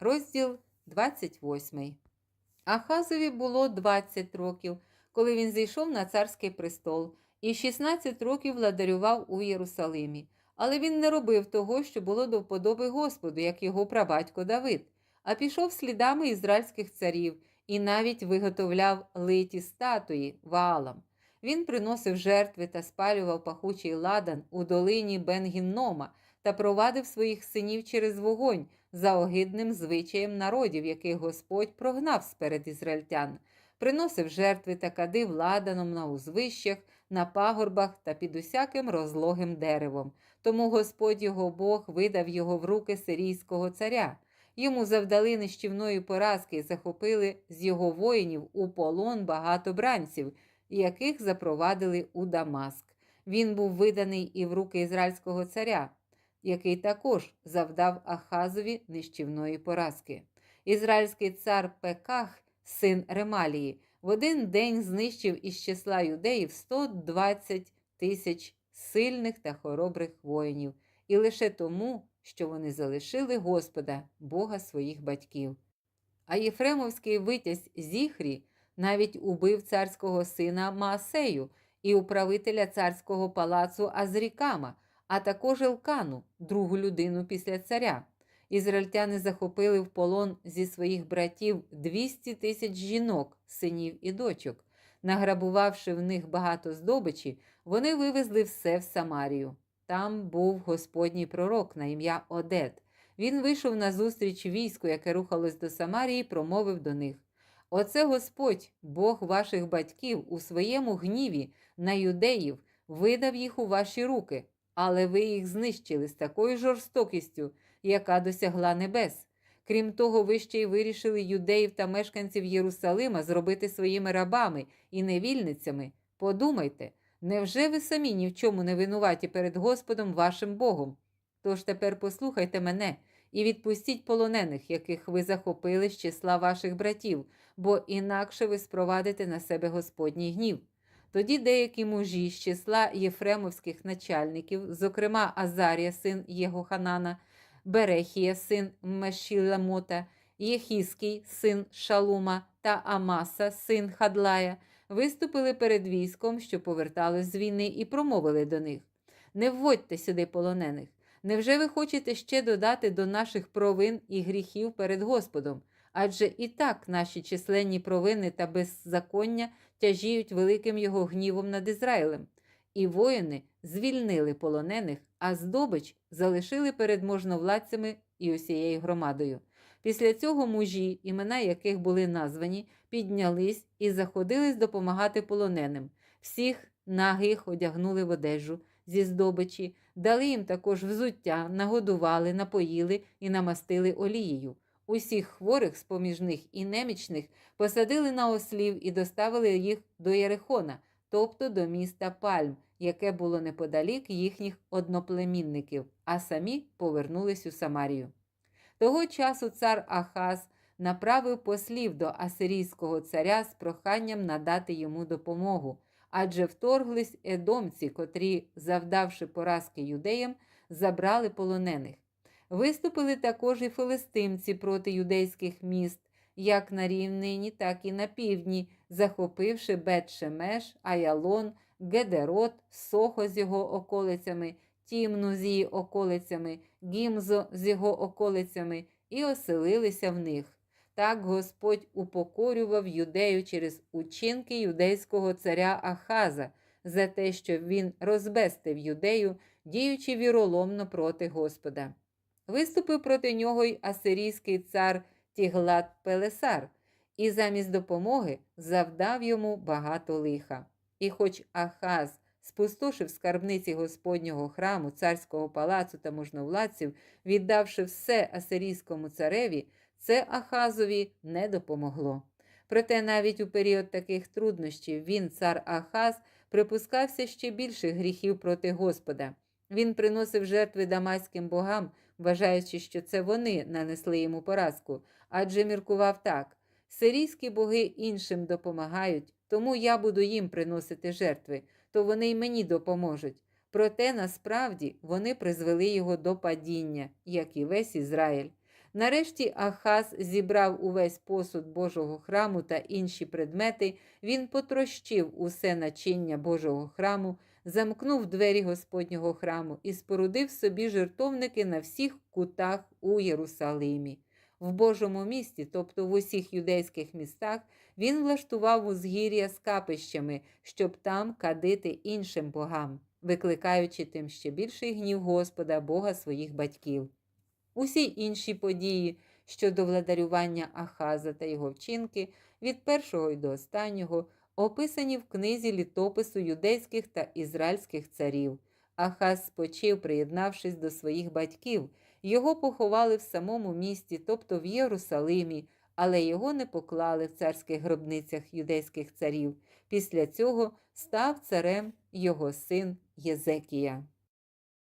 Розділ 28. Ахазові було 20 років, коли він зійшов на царський престол, і 16 років владарював у Єрусалимі. Але він не робив того, що було до вподоби Господу, як його прабатько Давид, а пішов слідами ізраїльських царів і навіть виготовляв литі статуї ваалам. Він приносив жертви та спалював пахучий ладан у долині Бенгіннома та провадив своїх синів через вогонь за огидним звичаєм народів, яких Господь прогнав сперед ізраїльтян, приносив жертви та кадив ладаном на узвищах, на пагорбах та під усяким розлогим деревом. Тому Господь його Бог видав його в руки сирійського царя. Йому завдали нищівної поразки і захопили з його воїнів у полон багато бранців, яких запровадили у Дамаск. Він був виданий і в руки ізраїльського царя, який також завдав Ахазові нищівної поразки. Ізраїльський цар Пеках, син Ремалії, в один день знищив із числа юдеїв 120 тисяч сильних та хоробрих воїнів, і лише тому, що вони залишили Господа, Бога своїх батьків. А Єфремовський витязь Зіхрі навіть убив царського сина Маасею і управителя царського палацу Азрікама, а також Елкану, другу людину після царя. Ізраїльтяни захопили в полон зі своїх братів 200 тисяч жінок, синів і дочок. Награбувавши в них багато здобичі, вони вивезли все в Самарію. Там був Господній пророк на ім'я Одет. Він вийшов на зустріч війську, яке рухалось до Самарії, промовив до них: Оце Господь, Бог ваших батьків, у своєму гніві на юдеїв видав їх у ваші руки, але ви їх знищили з такою жорстокістю, яка досягла небес. Крім того, ви ще й вирішили юдеїв та мешканців Єрусалима зробити своїми рабами і невільницями. Подумайте, невже ви самі ні в чому не винуваті перед Господом вашим Богом? Тож тепер послухайте мене і відпустіть полонених, яких ви захопили з числа ваших братів, бо інакше ви спровадите на себе Господній гнів. Тоді деякі мужі з числа єфремовських начальників, зокрема Азарія, син Єгоханана, Берехія, син Мешіламота, Єхіський, син Шалума та Амаса, син Хадлая, виступили перед військом, що поверталось з війни, і промовили до них: Не вводьте сюди полонених. Невже ви хочете ще додати до наших провин і гріхів перед Господом? Адже і так наші численні провини та беззаконня тяжіють великим його гнівом над Ізраїлем. І воїни звільнили полонених, а здобич залишили перед можновладцями і усією громадою. Після цього мужі, імена яких були названі, піднялись і заходились допомагати полоненим. Всіх нагих одягнули в одежу зі здобичі, дали їм також взуття, нагодували, напоїли і намастили олією. Усіх хворих, з поміж них і немічних, посадили на ослів і доставили їх до Єрихона, тобто до міста Пальм, яке було неподалік їхніх одноплемінників, а самі повернулись у Самарію. Того часу цар Ахаз направив послів до асирійського царя з проханням надати йому допомогу, адже вторглись едомці, котрі, завдавши поразки юдеям, забрали полонених. Виступили також і филистимці проти юдейських міст, як на рівнині, так і на півдні, захопивши Бет-Шемеш, Аялон, Гедерот, Сохо з його околицями, Тімну з її околицями, Гімзо з його околицями, і оселилися в них. Так Господь упокорював юдею через учинки юдейського царя Ахаза за те, що він розбестив юдею, діючи віроломно проти Господа. Виступив проти нього й асирійський цар Тіглат Пелесар, і замість допомоги завдав йому багато лиха. І хоч Ахаз спустошив скарбниці Господнього храму, царського палацу та можновладців, віддавши все асирійському цареві, це Ахазові не допомогло. Проте навіть у період таких труднощів він, цар Ахаз, припускався ще більших гріхів проти Господа. Він приносив жертви дамаським богам, вважаючи, що це вони нанесли йому поразку, адже міркував так: сирійські боги іншим допомагають, тому я буду їм приносити жертви, то вони й мені допоможуть. Проте насправді вони призвели його до падіння, як і весь Ізраїль. Нарешті Ахаз зібрав увесь посуд Божого храму та інші предмети, він потрощив усе начиння Божого храму, замкнув двері Господнього храму і спорудив собі жертовники на всіх кутах у Єрусалимі. В Божому місті, тобто в усіх юдейських містах, він влаштував узгір'я з капищами, щоб там кадити іншим богам, викликаючи тим ще більший гнів Господа, Бога своїх батьків. Усі інші події щодо владарювання Ахаза та його вчинки від першого й до останнього описані в книзі літопису юдейських та ізраїльських царів. Ахаз спочив, приєднавшись до своїх батьків. Його поховали в самому місті, тобто в Єрусалимі, але його не поклали в царських гробницях юдейських царів. Після цього став царем його син Єзекія.